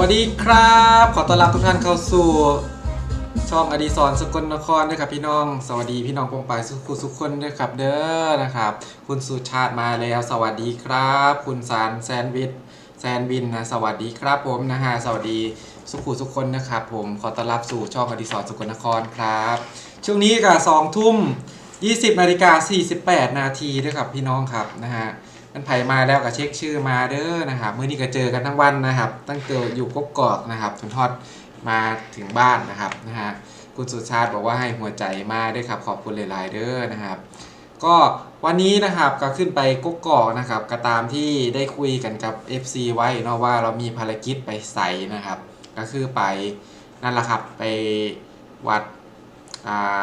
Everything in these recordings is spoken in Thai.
วัสดีครับ ขอต้อนรับทุกท่านเข้าสู่ช่องอดีศรสกลนครด้วยครับพี่น้อง สวัสดีพี่น้องปงปายสุขุสุขคนด้วยครับเด้อนะครับ คุณสุชาติมาแล้ว สวัสดีครับ คุณสารแซนวิชแซนวินนะสวัสดีครับผมนะฮะสวัสดีสุขุสุขคนนะครับผมขอต้อนรับสู่ช่องอดีศรสกลนครครับ ช่วงนี้ก็สองทุ่ม20นาฬิกา48นาทีด้วยครับพี่น้องครับนะฮะ มันไผมาแล้วก็เช็คชื่อมาเด้อนะครับมื้อนี้ก็เจอกันทั้งวันนะครับ ตั้งแต่อยู่กกอกนะครับจนทอดมาถึงบ้านนะครับนะฮะคุณสุชาติบอกว่าให้หัวใจมาด้วยครับขอบคุณหลายๆเด้อนะครับก็วันนี้นะครับก็ขึ้นไปกกอกนะครับก็ตามที่ได้คุยกันกับ FC ไว้เนาะว่าเรามีภารกิจไปใส่นะครับ ก็คือไปนั่นแหละครับไปวัดอ่า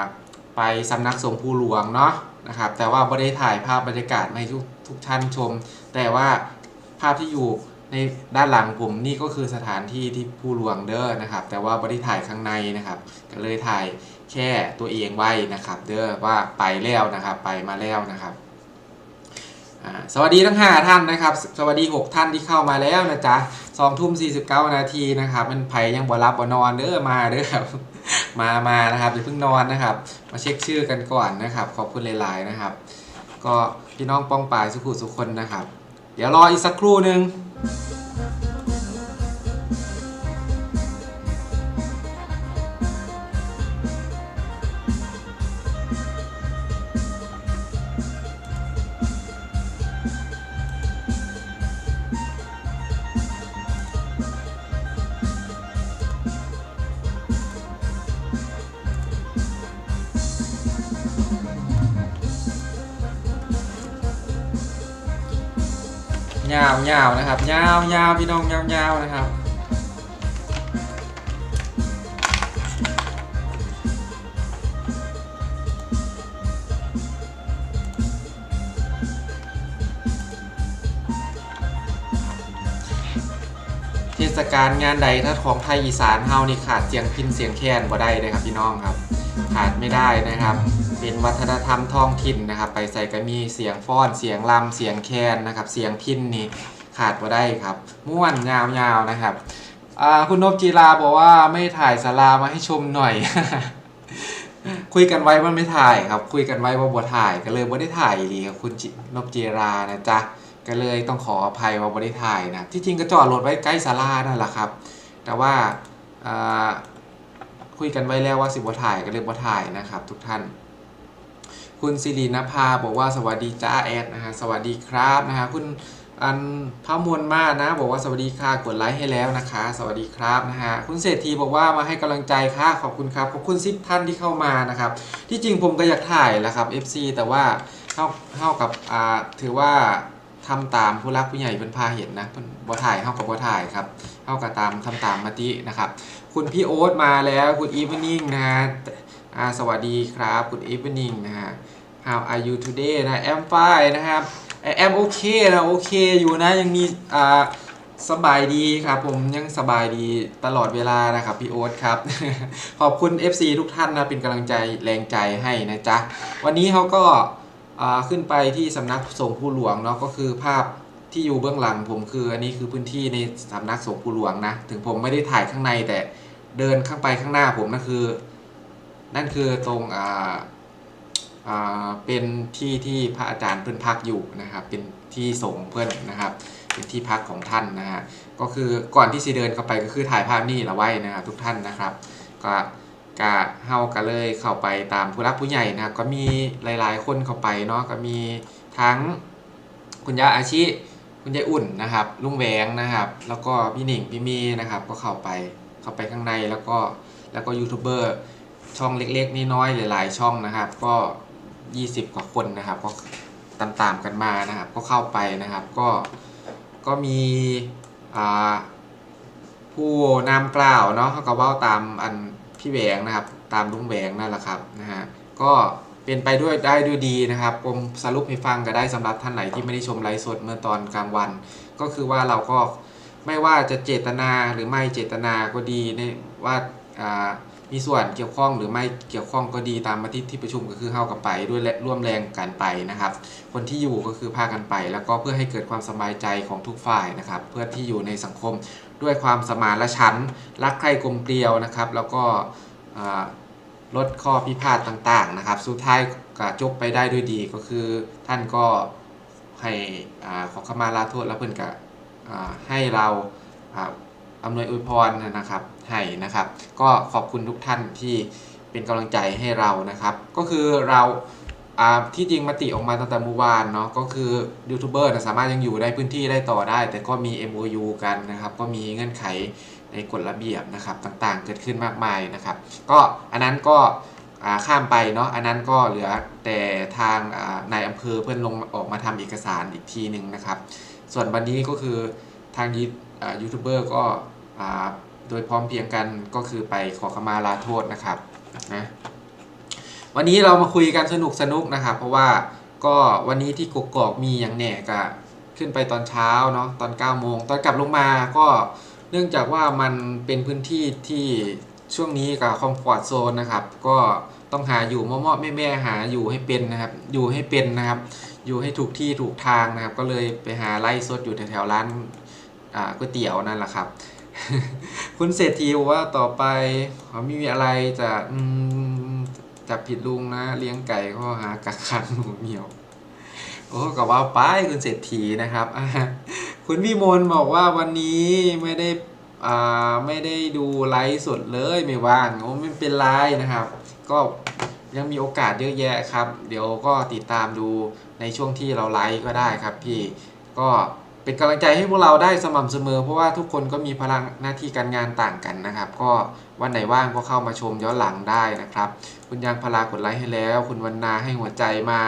ไปสำนักสงฆ์ภูหลวงเนาะนะครับแต่ว่าไม่ได้ถ่ายภาพบรรยากาศมาให้ทุก ทุกท่านชม แต่ว่าภาพที่อยู่ในด้านหลังผมนี่ก็คือสถานที่ที่ภูหลวงเด้อนะครับ แต่ว่าไม่ได้ถ่ายข้างในนะครับ ก็เลยถ่ายแค่ตัวเองไว้นะครับ เด้อว่าไปแล้วนะครับ ไปมาแล้วนะครับสวัสดีทั้ง 5 ท่านนะครับ สวัสดี 6 ท่านที่เข้ามาแล้วนะจ๊ะสองทุ่ม49นาทีนะครับ มันไผยังบ่รับบ่นอนเด้อมาเด้อครับ มามานะครับอย่าเพิ่งนอนนะครับ มาเช็คชื่อกันก่อนนะครับ ขอบคุณหลาย ๆ นะครับ ก็ พี่น้องป้องปายสุขุสุคนนะครับ เดี๋ยวรออีกสักครู่หนึ่งาวนะครับ ยาวยาวพี่น้องยาวยาวนะครับเทศกาลงานใดถ้าของไทยอีสานเฮานี่ขาดเสียงพินเสียงแค้นบ่ได้เลยครับพี่น้องครับ ขาดไม่ได้นะครับ เป็นวัฒนธรรมท้องถิ่นนะครับ ไปใส่ก็มีเสียงฟ้อนเสียงลำเสียงแคนนะครับ เสียงพินนี่ ขาดบ่ได้ครับม่วนยาวๆนะครับคุณนพจีราบอกว่าไม่ถ่ายสารามาให้ชมหน่อย คุยกันไว้ว่าไม่ถ่ายครับ คุยกันไว้ว่าบ่ถ่ายก็เลยบ่ได้ถ่ายดีครับคุณนพจีรานะจ๊ะก็เลยต้องขออภัยว่าบ่ได้ถ่ายนะที่จริงก็จอดรถไว้ใกล้ศาลานั่นแหละครับ แต่ว่าคุยกันไว้แล้วว่าสิบวถ่ายก็เลยบ่ถ่ายนะครับ ทุกท่าน คุณสิรินภาบอกว่าสวัสดีจ้าแอดนะฮะสวัสดีครับนะฮะคุณ อันพระมวลมากนะ บอกว่าสวัสดีค่ะกดไลค์ให้แล้วนะคะ สวัสดีครับนะฮะคุณเศรษฐีบอกว่ามาให้กำลังใจค่ะขอบคุณครับขอบคุณซิปท่านที่เข้ามานะครับ ที่จริงผมก็อยากถ่ายแหละครับ FC แต่ว่าเท่าเท่ากับอ่าถือว่าทำตามผู้รักผู้ใหญ่เป็นพาเห็นนะเพิ่นบ่ถ่ายเท่ากับบ่ถ่ายครับเท่ากับตามทำตามมาตินะครับ คุณพี่โอ๊ตมาแล้วคุณอีฟนิ่งนะฮะสวัสดีครับคุณอีฟนิ่งนะฮะ How are you today นะ I'm fine นะครับ I'm okay นะโอเคอยู่นะยังมีอ่าสบายดีครับ ผมยังสบายดีตลอดเวลานะครับพี่โอ๊ตครับ ขอบคุณ FC ทุกท่านนะเป็นกำลังใจแรงใจให้นะจ๊ะ วันนี้เขาก็ขึ้นไปที่สำนักสงฆ์ผู้หลวงเนาะก็คือภาพที่อยู่เบื้องหลังผมคืออันนี้คือพื้นที่ในสำนักสงฆ์ผู้หลวงนะ ถึงผมไม่ได้ถ่ายข้างในแต่เดินข้างไปข้างหน้าผมนั่นคือ นั่นคือตรงอ่า เป็นที่ที่พระอาจารย์เพื่อนพักอยู่นะครับ เป็นที่สงเพื่อนนะครับ เป็นที่พักของท่านนะฮะก็คือก่อนที่จะเดินเข้าไปก็คือถ่ายภาพนี่ละไว้นะครับทุกท่านนะครับ ก็กะเฮาก็เลยเข้าไปตามผู้รักผู้ใหญ่นะครับ ก็มีหลายๆ คนเข้าไปเนาะก็มีทั้งคุณยาอาชิคุณยายอุ่นนะครับ ลุงแหวงนะครับ แล้วก็พี่หนิงพี่มีนะครับ ก็เข้าไปเข้าไปข้างในแล้วก็แล้วก็ยูทูบเบอร์ช่องเล็กๆน้อยๆหลายๆช่องนะครับ ก็ 20 กว่าคนนะครับ ก็ตามๆกันมานะครับ ก็เข้าไปนะครับ ก็ก็มีผู้นำกล่าวเนาะเขาก็เว่าตามอันพี่แหวงนะครับ ตามลุงแหวงนั่นแหละครับนะฮะก็เป็นไปด้วยได้ด้วยดีนะครับผมสรุปให้ฟังก็ได้สำหรับท่านไหนที่ไม่ได้ชมไลฟ์สดเมื่อตอนกลางวัน ก็คือว่าเราก็ไม่ว่าจะเจตนาหรือไม่เจตนาก็ดีในว่าอ่า มีส่วนเกี่ยวข้องหรือไม่เกี่ยวข้องก็ดีตามมาที่ที่ประชุมก็คือเข้ากันไปด้วยและร่วมแรงกันไปนะครับ คนที่อยู่ก็คือพากันไป แล้วก็เพื่อให้เกิดความสบายใจของทุกฝ่ายนะครับ เพื่อที่อยู่ในสังคมด้วยความสมานละชั้นรักใคร่กลมเกลียวนะครับ แล้วก็ลดข้อพิพาทต่างๆนะครับ สุดท้ายก็จบไปได้ด้วยดีก็คือท่านก็ให้ขอขมาลาโทษแล้วเพื่อนก็ให้เราอำนวยอวยพรนะครับ ให้นะครับ ก็ขอบคุณทุกท่านที่เป็นกำลังใจให้เรานะครับ ก็คือเราที่จริงมติออกมาตั้งแต่เมื่อวานเนาะก็คือยูทูบเบอร์สามารถยังอยู่ได้พื้นที่ได้ต่อได้ แต่ก็มี MOU กันนะครับ ก็มีเงื่อนไขในกฎระเบียบนะครับต่างๆ เกิดขึ้นมากมายนะครับ ก็อันนั้นก็ข้ามไปเนาะอันนั้นก็เหลือแต่ทางนายอำเภอเพื่อนลงออกมาทำเอกสารอีกทีหนึ่งนะครับ ส่วนวันนี้ก็คือทางยูทูบเบอร์ก็ โดยพร้อมเพียงกันก็คือไปขอขมาลาโทษนะครับนะวันนี้เรามาคุยกันสนุกสนุกนะครับเพราะว่าก็วันนี้ที่กกอกมีอย่างแหน่ก็ขึ้นไปตอนเช้าเนาะตอน9โมงตอนกลับลงมาก็เนื่องจากว่ามันเป็นพื้นที่ที่ช่วงนี้กับคอมฟอร์ทโซนนะครับ ก็ต้องหาอยู่ม่อๆแม่ๆหาอยู่ให้เป็นนะครับ อยู่ให้เป็นนะครับ อยู่ให้ถูกที่ถูกทางนะครับ ก็เลยไปหาไล่สดอยู่แถวๆร้านอ่าก๋วยเตี๋ยวนั่นแหละครับ คุณเศรษฐีบอกว่าต่อไปเขาไม่มีอะไรจะจับผิดลุงนะเลี้ยงไก่ข้อหากักขังหนูเหมียวโอ้ก็ว่าไปคุณเศรษฐีนะครับคุณพี่มนต์บอกว่าวันนี้ไม่ได้อ่าไม่ได้ดูไลฟ์สดเลยไม่ว่างโอ้ไม่เป็นไรนะครับ ก็ยังมีโอกาสเยอะแยะครับ เดี๋ยวก็ติดตามดูในช่วงที่เราไลฟ์ก็ได้ครับพี่ก็ เป็นกำลังใจให้พวกเราได้สม่ำเสมอ เพราะว่าทุกคนก็มีพลังหน้าที่การงานต่างกันนะครับ ก็วันไหนว่างก็เข้ามาชมย้อนหลังได้นะครับ คุณยางพารากดไลค์ให้แล้ว คุณวันนาให้หัวใจมา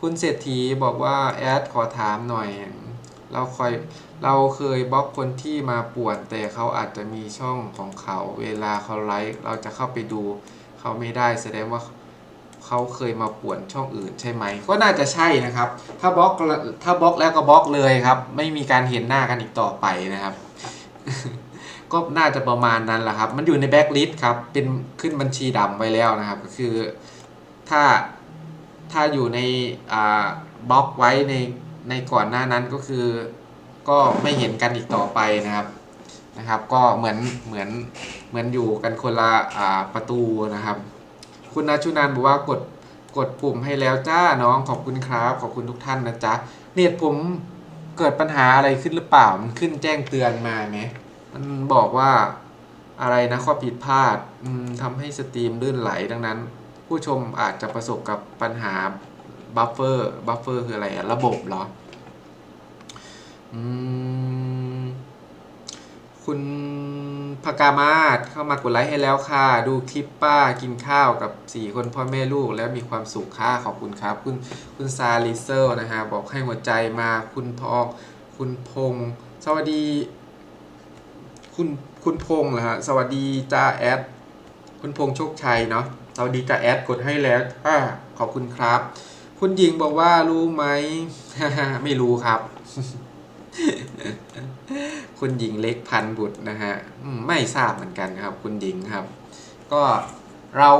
คุณเศรษฐีบอกว่าแอดขอถามหน่อย เราคอยเราเคยบล็อกคนที่มาป่วน แต่เขาอาจจะมีช่องของเขา เวลาเขาไลฟ์เราจะเข้าไปดู เขาไม่ได้แสดงว่า เขาเคยมาป่วนช่องอื่นใช่ไหม ก็น่าจะใช่นะครับ ถ้าบล็อกถ้าบล็อกแล้วก็บล็อกเลยครับ ไม่มีการเห็นหน้ากันอีกต่อไปนะครับ ก็น่าจะประมาณนั้นแหละครับ มันอยู่ในแบ็กลิสต์ครับ เป็นขึ้นบัญชีดำไว้แล้วนะครับ ก็คือถ้าถ้าอยู่ในบล็อกไว้ในในก่อนหน้านั้นก็คือ ก็ไม่เห็นกันอีกต่อไปนะครับนะครับ ก็เหมือนเหมือนเหมือนอยู่กันคนละประตูนะครับ คุณนาชุนันบอกว่ากดกดปุ่มให้แล้วจ้าน้องขอบคุณครับ ขอบคุณทุกท่านนะจ๊ะเน็ตผมเกิดปัญหาอะไรขึ้นหรือเปล่า มันขึ้นแจ้งเตือนมาไหมมันบอกว่าอะไรนะข้อผิดพลาดอืมทำให้สตรีมลื่นไหลดังนั้น ผู้ชมอาจจะประสบกับปัญหาบัฟเฟอร์บัฟเฟอร์คืออะไรอะระบบเหรออืมคุณ พกามาศเข้ามากดไลค์ให้แล้วค่ะ ดูคลิปป้ากินข้าวกับสี่คนพ่อแม่ลูกแล้วมีความสุขค่ะ ขอบคุณครับ คุณคุณซาลิเซลนะฮะ บอกให้หัวใจมาคุณทองคุณพงศ์สวัสดี คุณคุณพงเหรอฮะ สวัสดีจ้าแอด คุณพงโชคชัยเนาะสวัสดีจ้าแอดกดให้แล้วอ่าขอบคุณครับ คุณหญิงบอกว่ารู้ไหม ไม่รู้ครับ คุณหญิงเล็กพันบุตรนะฮะไม่ทราบเหมือนกันครับ คุณหญิงครับ ก็เรา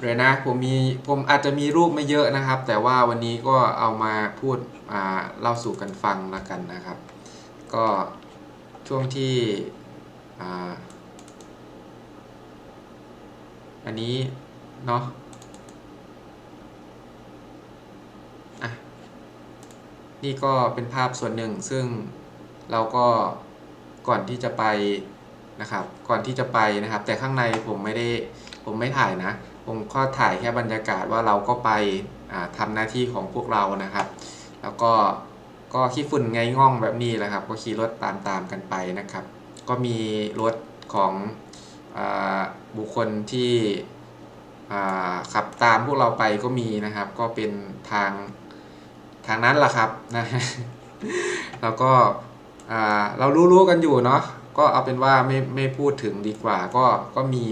เดี๋ยนะผมมีผมอาจจะมีรูปไม่เยอะนะครับ แต่ว่าวันนี้ก็เอามาพูดอ่าเล่าสู่กันฟังแล้วกันนะครับ ก็ช่วงที่อ่าอันนี้เนาะอะ นี่ก็เป็นภาพส่วนหนึ่งซึ่งเราก็ก่อนที่จะไปนะครับ ก่อนที่จะไปนะครับ แต่ข้างในผมไม่ได้ผมไม่ถ่ายนะ ผมก็ถ่ายแค่บรรยากาศว่าเราก็ไปอ่าทำหน้าที่ของพวกเรานะครับ แล้วก็ก็ขี้ฝุ่นไงง่องแบบนี้แหละครับ ก็ขี่รถตามตามกันไปนะครับ ก็มีรถของอบุคคลที่ขับตามพวกเราไปก็มีนะครับ ก็เป็นทาง ทางนั้นแหละครับนะแล้วก็เรารู้ๆกันอยู่เนาะก็เอาเป็นว่าไม่ไม่พูดถึงดีกว่าก็ก็มี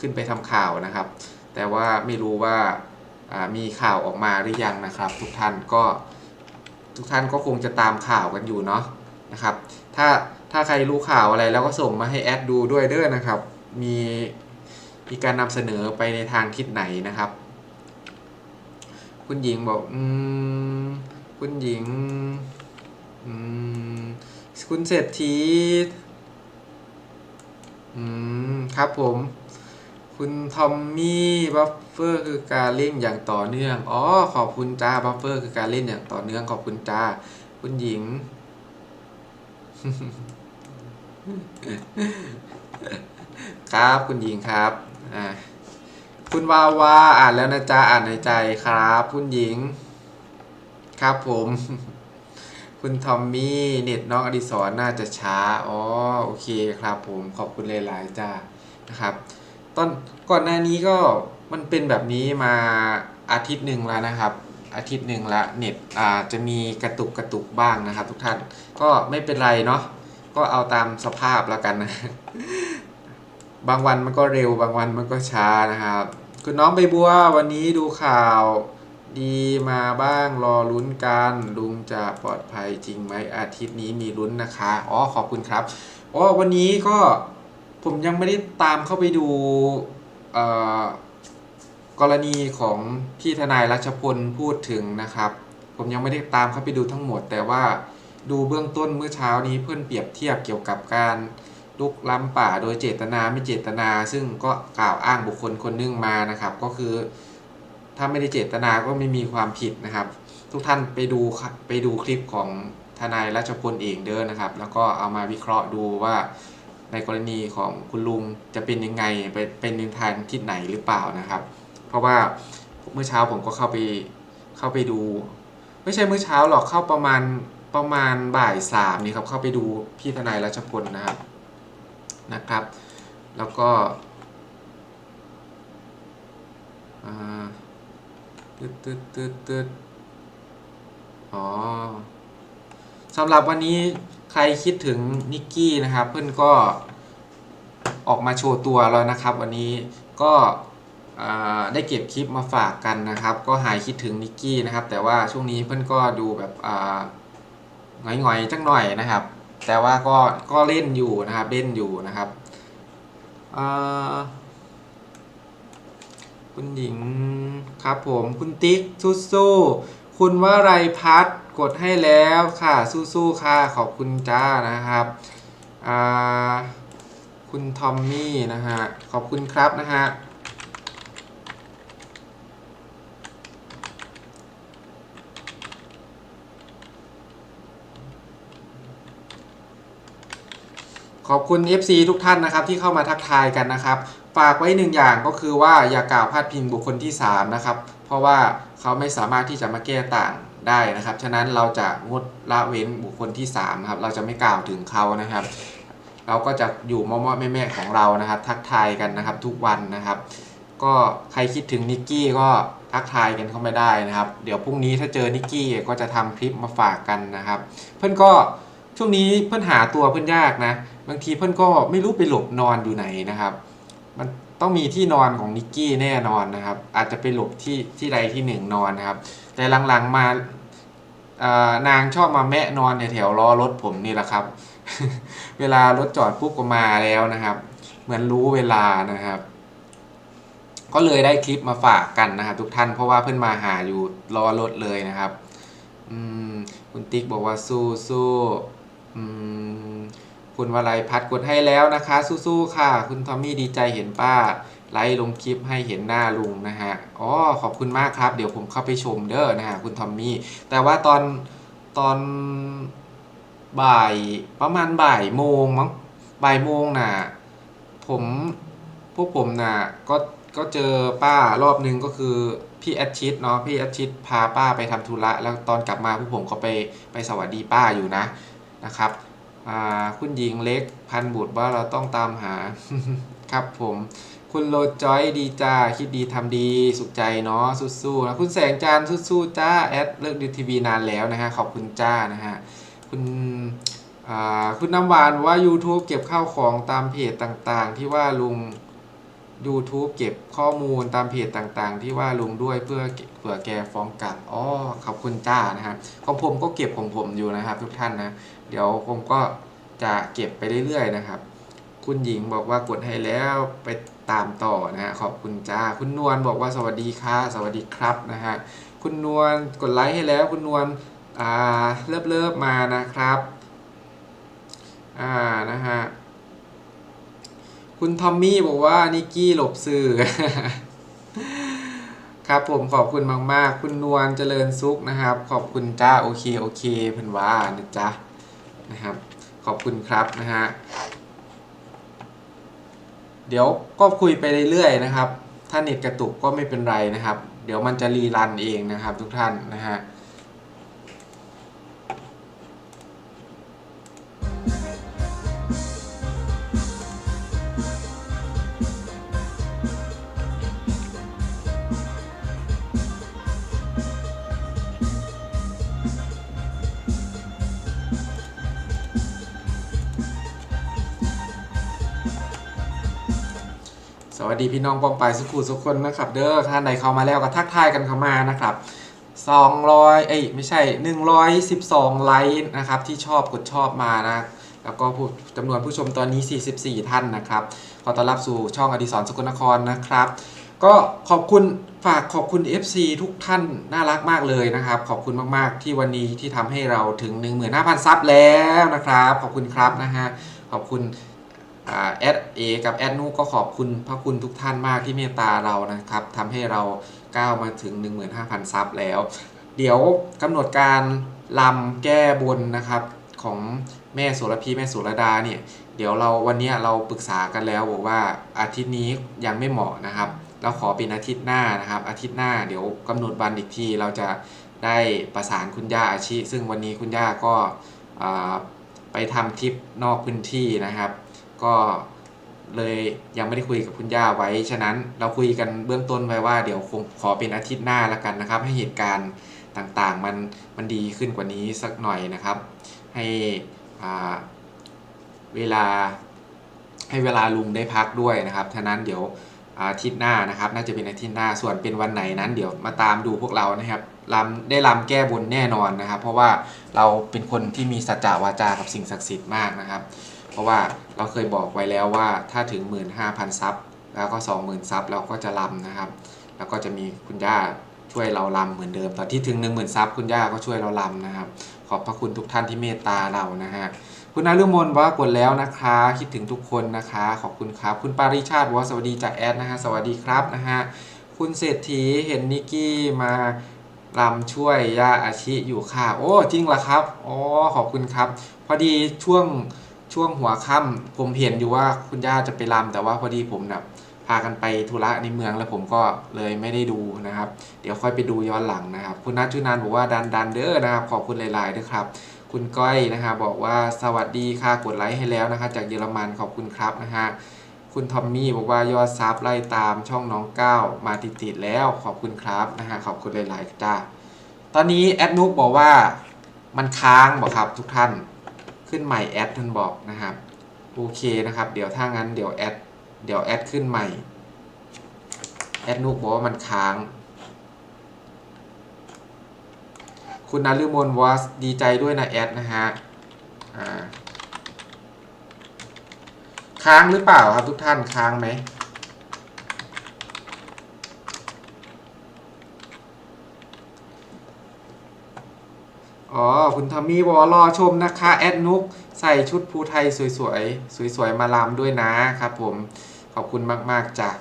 ขึ้นไปทำข่าวนะครับ แต่ว่าไม่รู้ว่าอ่ามีข่าวออกมาหรือยังนะครับ ทุกท่านก็ทุกท่านก็คงจะตามข่าวกันอยู่เนาะนะครับ ถ้าถ้าใครรู้ข่าวอะไรแล้วก็ส่งมาให้แอดดูด้วยเด้อนะครับ มีมีการนำเสนอไปในทางทิศไหนนะครับ คุณหญิงบอกอืมคุณหญิงอืมคุณเศรษฐีอืมครับผม คุณทอมมี่บัฟเฟอร์คือการเล่นอย่างต่อเนื่องอ๋อขอบคุณจ้าบัฟเฟอร์คือการเล่นอย่างต่อเนื่องขอบคุณจ้า คุณหญิงครับคุณหญิงครับ อ่า คุณวาวาอ่านแล้วนะจ๊ะอ่านในใจครับ คุณหญิง ครับผม คุณทอมมี่เน็ตน้องอดิศรน่าจะช้าอ๋อโอเคครับ ผมขอบคุณหลายๆจ้านะครับ ตอนก่อนหน้านี้ก็มันเป็นแบบนี้มาอาทิตย์หนึ่งแล้วนะครับ อาทิตย์หนึ่งละเน็ตอาจจะมีกระตุกกระตุกบ้างนะครับ ทุกท่านก็ไม่เป็นไรเนาะก็เอาตามสภาพแล้วกันนะ บางวันมันก็เร็วบางวันมันก็ช้านะครับ คุณน้องใบบัววันนี้ดูข่าวดีมาบ้างรอลุ้นกันลุงจะปลอดภัยจริงไหมอาทิตย์นี้มีลุ้นนะคะอ๋อขอบคุณครับอ๋อวันนี้ก็ผมยังไม่ได้ตามเข้าไปดูกรณีของที่ทนายรัชพลพูดถึงนะครับ ผมยังไม่ได้ตามเข้าไปดูทั้งหมด แต่ว่าดูเบื้องต้นเมื่อเช้านี้เพื่อนเปรียบเทียบเกี่ยวกับการ ลุกล้ำป่าโดยเจตนาไม่เจตนา ซึ่งก็กล่าวอ้างบุคคลคนหนึงมานะครับ ก็คือ ถ้าไม่ได้เจตนาก็ไม่มีความผิดนะครับ ทุกท่านไปดูไปดูคลิปของทนายรัชพลเองเด้อนะครับ แล้วก็เอามาวิเคราะห์ดูว่าในกรณีของคุณลุงจะเป็นยังไงไปเป็นในทางทิศไหนหรือเปล่านะครับ เพราะว่าเมื่อเช้าผมก็เข้าไปเข้าไปดู ไม่ใช่เมื่อเช้าหรอกเข้าประมาณประมาณบ่ายสามนี่ครับเข้าไปดูพี่ทนายรัชพลนะครับ นะครับ แล้วก็ตึ๊ดตึ๊ดตึ๊ดตึ๊ดอ๋อสำหรับวันนี้ใครคิดถึงนิกกี้นะครับ เพื่อนก็ออกมาโชว์ตัวแล้วนะครับ วันนี้ก็ได้เก็บคลิปมาฝากกันนะครับ ก็หายคิดถึงนิกกี้นะครับ แต่ว่าช่วงนี้เพื่อนก็ดูแบบอ่าหงอยๆจังหน่อยนะครับ แต่ว่าก็ก็เล่นอยู่นะครับเล่นอยู่นะครับคุณหญิงครับผมคุณติ๊กสู้ๆคุณว่าไรพัดกดให้แล้วค่ะสู้ๆค่ะขอบคุณจ้านะครับคุณทอมมี่นะฮะขอบคุณครับนะฮะ ขอบคุณ FC ทุกท่านนะครับที่เข้ามาทักทายกันนะครับฝากไว้หนึ่งอย่างก็คือว่าอย่ากล่าวพาดพิงบุคคลที่ 3 นะครับ เพราะว่าเขาไม่สามารถที่จะมาแก้ต่างได้นะครับ ฉะนั้นเราจะงดละเว้นบุคคลที่3ครับเราจะไม่กล่าวถึงเขานะครับ เราก็จะอยู่มอมอแม่แม่ของเรานะครับ ทักทายกันนะครับทุกวันนะครับ ก็ใครคิดถึงนิกกี้ก็ทักทายกันเข้ามาได้นะครับ เดี๋ยวพรุ่งนี้ถ้าเจอนิกกี้ก็จะทำคลิปมาฝากกันนะครับ เพื่อนก็ช่วงนี้เพื่อนหาตัวเพื่อนยากนะ บางทีเพื่อนก็ไม่รู้ไปหลบนอนอยู่ไหนนะครับ มันต้องมีที่นอนของนิกกี้แน่นอนนะครับ อาจจะไปหลบที่ที่ใดที่หนึ่งนอนนะครับ แต่หลังๆมานางชอบมาแมะนอนแถวล้อรถผมนี่แหละครับ เวลารถจอดปุ๊บก็มาแล้วนะครับ เหมือนรู้เวลานะครับ ก็เลยได้คลิปมาฝากกันนะครับทุกท่านเพราะว่าเพื่อนมาหาอยู่รอรถเลยนะครับ อืมคุณติ๊กบอกว่าสู้สู้อืม คุณวลัยพัดกดให้แล้วนะคะ สู้ๆค่ะ คุณทอมมี่ดีใจเห็นป้า ไลฟ์ลงคลิปให้เห็นหน้าลุงนะฮะอ๋อขอบคุณมากครับ เดี๋ยวผมเข้าไปชมเด้อนะฮะคุณทอมมี่แต่ว่าตอนตอนบ่ายประมาณบ่ายโมงมั้งบ่ายโมงน่ะผมพวกผมน่ะก็ก็เจอป้ารอบนึงก็คือพี่แอดชิดเนาะพี่แอดชิดพาป้าไปทำธุระ แล้วตอนกลับมาพวกผมก็ไปไปสวัสดีป้าอยู่นะนะครับ คุณหญิงเล็กพันบุตรว่าเราต้องตามหาครับผม คุณโลจอยดีจ้า คิดดีทำดีสุขใจเนาะสู้ๆนะคุณแสงจานสู้ๆจ้าแอดเลิกดูทีวีนานแล้วนะฮะ ขอบคุณจ้านะฮะ คุณคุณน้ำหวานว่า YouTube เก็บข้าวของตามเพจต่างๆ ที่ว่าลุง YouTube เก็บข้อมูลตามเพจต่างๆ ที่ว่าลุงด้วยเพื่อเผื่อแกฟ้องกลับอ๋อขอบคุณจ้านะฮะของผมก็เก็บของผมอยู่นะครับ ทุกท่านนะ เดี๋ยวผมก็จะเก็บไปเรื่อยๆนะครับ คุณหญิงบอกว่ากดให้แล้วไปตามต่อนะฮะขอบคุณจ้า คุณนวลบอกว่าสวัสดีค่ะ สวัสดีครับนะฮะคุณนวลกดไลค์ให้แล้ว คุณนวลอ่าเลิฟเลิฟมานะครับ อ่านะฮะ คุณทอมมี่บอกว่านิกกี้หลบสื่อ ครับผมขอบคุณมาก ๆ คุณนวลเจริญซุกนะครับ ขอบคุณจ้าโอเคโอเคเพิ่นว่านะจ๊ะนะครับ ขอบคุณครับนะฮะเดี๋ยวก็คุยไปเรื่อยๆนะครับ ถ้าเน็ตกระตุกก็ไม่เป็นไรนะครับ เดี๋ยวมันจะรีรันเองนะครับ ทุกท่านนะฮะ สวัสดีพี่น้องปองปายสุขุสุขคนนะครับ เด้อท่านใดเข้ามาแล้วก็ทักทายกันเข้ามานะครับ200เอ้ยไม่ใช่ 112 ไลค์นะครับ ที่ชอบกดชอบมานะ แล้วก็ผู้จำนวนผู้ชมตอนนี้ 44 ท่านนะครับ ขอต้อนรับสู่ช่องอดิศรสกลนครนะครับ ก็ขอบคุณฝากขอบคุณ FC ทุกท่านน่ารักมากเลยนะครับ ขอบคุณมากๆ ที่วันนี้ที่ทำให้เราถึง 15,000 ซับแล้วนะครับ ขอบคุณครับนะฮะขอบคุณ แอดเอกับแอดนูก็ขอบคุณพระคุณทุกท่านมากที่เมตตาเรานะครับทำให้เราก้าวมาถึง 15,000 ซับแล้ว เดี๋ยวกำหนดการลำแก้บนนะครับของแม่โสระพีแม่โสระดาเนี่ย เดี๋ยวเราวันนี้เราปรึกษากันแล้วบอกว่าอาทิตย์นี้ยังไม่เหมาะนะครับ เราขอเป็นอาทิตย์หน้านะครับ อาทิตย์หน้าเดี๋ยวกำหนดวันอีกทีเราจะได้ประสานคุณย่าอาชีซึ่งวันนี้คุณย่าก็ไปทำทริปนอกพื้นที่นะครับ ก็เลยยังไม่ได้คุยกับคุณย่าไว้ ฉะนั้นเราคุยกันเบื้องต้นไว้ว่าเดี๋ยวคงขอเป็นอาทิตย์หน้าล้วกันนะครับ ให้เหตุการณ์ต่างๆ มันมันดีขึ้นกว่านี้สักหน่อยนะครับ ให้เวลาให้เวลาลุงได้พักด้วยนะครับฉะนั้นเดี๋ยวอาทิตย์หน้านะครับ น่าจะเป็นอาทิตย์หน้าส่วนเป็นวันไหนนั้นเดี๋ยวมาตามดูพวกเรานะครับลำได้ลำแก้บนแน่นอนนะครับ เพราะว่าเราเป็นคนที่มีสัจจะวาจากับสิ่งศักดิ์สิทธิ์มากนะครับ เพราะว่าเราเคยบอกไว้แล้วว่าถ้าถึง 15,000 ซับแล้วก็ 20,000 ซับเราก็จะลำนะครับ แล้วก็จะมีคุณย่าช่วยเราลำเหมือนเดิม ตอนที่ถึง 10,000 ซับคุณย่าก็ช่วยเราลำนะครับ ขอบพระคุณทุกท่านที่เมตตาเรานะฮะคุณนารุมนว่ากดแล้วนะคะ คิดถึงทุกคนนะคะ ขอบคุณครับ คุณปาริชาติบอกว่าสวัสดีจากแอดนะฮะสวัสดีครับนะฮะคุณเศรษฐีเห็นนิกกี้มาลำช่วยย่าอาชิอยู่ค่ะ โอ้จริงเหรอครับอ๋อขอบคุณครับ พอดีช่วง ช่วงหัวค่ำผมเห็นอยู่ว่าคุณย่าจะไปรำแต่ว่าพอดีผมนะพากันไปธุระในเมืองแล้วผมก็เลยไม่ได้ดูนะครับ เดี๋ยวค่อยไปดูย้อนหลังนะครับ คุณนัทชุนันบอกว่าดันดันเด้อนะครับ ขอบคุณหลายๆด้วยครับ คุณก้อยนะฮะบอกว่าสวัสดีค่ะกดไลค์ให้แล้วนะคะจากเยอรมันขอบคุณครับนะฮะคุณทอมมี่บอกว่ายอดซับไล่ตามช่องน้องก้าวมาติดๆแล้วขอบคุณครับนะฮะขอบคุณหลายๆจ้าตอนนี้แอดนุกบอกว่ามันค้างบอกครับทุกท่าน ขึ้นใหม่แอดท่านบอกนะครับโอเคนะครับ เดี๋ยวถ้างั้นเดี๋ยวแอดเดี๋ยวแอดขึ้นใหม่แอดนุกบอกว่ามันค้าง คุณนารุมนวอสดีใจด้วยนะแอดนะฮะค้างหรือเปล่าครับทุกท่านค้างไหม อ๋อ คุณทอมมี่บอกว่ารอชมนะคะ แอดนุกใส่ชุดภูไทยสวยๆ สวยๆ มาลามด้วยนะครับผม ขอบคุณมากๆจาก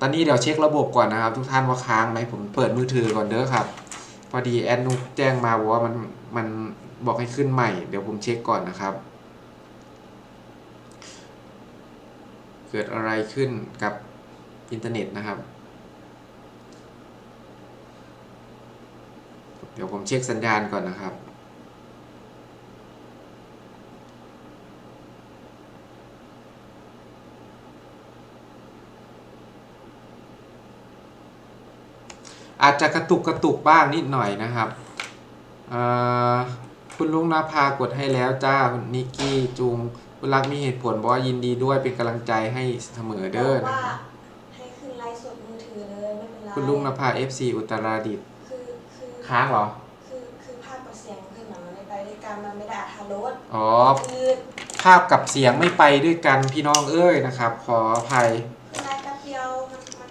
ตอนนี้เดี๋ยวเช็คระบบก่อนนะครับ ทุกท่านว่าค้างไหมผมเปิดมือถือก่อนเด้อครับ พอดีแอดนุกแจ้งมาบอกว่ามันมันบอกให้ขึ้นใหม่ เดี๋ยวผมเช็คก่อนนะครับ เกิดอะไรขึ้นกับอินเทอร์เน็ตนะครับ เดี๋ยวผมเช็คสัญญาณก่อนนะครับ อาจจะกระตุกกระตุกบ้างนิดหน่อยนะครับเอ่อคุณลุงนาภากดให้แล้วจ้าคุณนิกกี้จุงคุณรักมีเหตุผลบอกว่ายินดีด้วยเป็นกำลังใจให้เสมอเด้อนะว่าครับให้ขึ้นไลฟ์สดมือถือเลยไม่เป็นไรคุณลุงนาภา FC อุตรดิตถ์ คือคือค้างเหรอ คือคือภาพกับเสียงขึ้นมามันไม่ไปด้วยกันมันไม่ได้อัธรสอ๋อ คือภาพกับเสียงไม่ไปด้วยกันพี่น้องเอ้ยนะครับ ขออภัย คือไลฟ์แป๊บเดียวมันมัน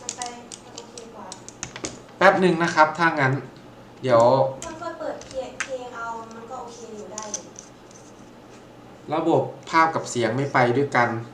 มันไปมันโอเคกว่าแป๊บหนึ่งนะครับ ถ้างั้น เดี๋ยวมันก็เปิดเพลงเพลงเอามันก็โอเคอยู่ได้อยู่ระบบภาพกับเสียงไม่ไปด้วยกัน